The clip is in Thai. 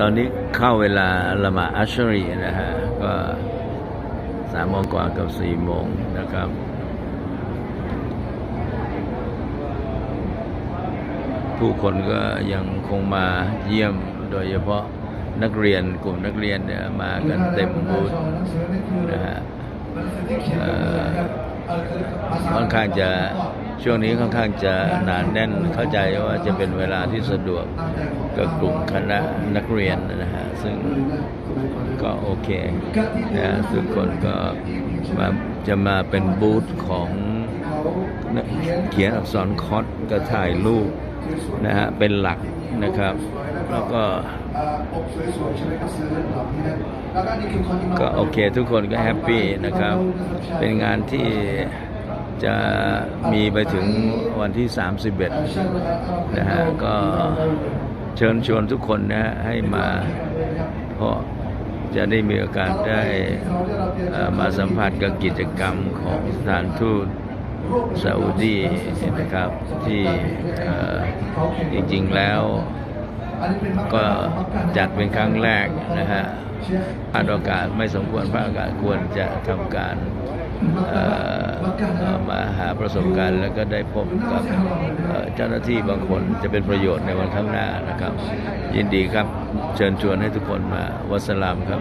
ตอนนี้เข้าเวลาละหมาดอัชรีนะฮะ ก็สามโมงกว่ากับสี่โมงนะครับผู้คนก็ยังคงมาเยี่ยมโดยเฉพาะนักเรียนกลุ่มนักเรียนเนี่ยมากันเต็มบูธนะฮะค่อนข้างจะ ช่วงนี้ค่อนข้างจะหนานแน่นเข้าใจว่าจะเป็นเวลาที่สะดวกกับกลุ่มคณะนักเรียนนะฮะซึ่งก็โอเคนะฮะทุกคนก็มาจะมาเป็นบูธของเขียนอักษรคอสก็ถ่ายรูปนะฮะเป็นหลักนะครับ แล้วก็ก็โอเคทุกคนก็แฮปปี้นะครับ เป็นงานที่ จะมีไปถึงวันที่ 31 นะฮะ ก็เชิญชวนทุกคนนะฮะให้มาเพราะจะได้มีโอกาสได้มาสัมผัสกับกิจกรรมของสถานทูตซาอุดีนะครับ ที่จริงๆแล้วก็จัดเป็นครั้งแรกนะฮะพลาดโอกาสไม่สมควรพลาดโอกาสควรจะทำการ มาหาประสบการณ์ แล้วก็ได้พบกับเจ้าหน้าที่บางคนจะเป็นประโยชน์ในวันข้างหน้านะครับ ยินดีครับเชิญชวนให้ทุกคนมาวัสลามครับ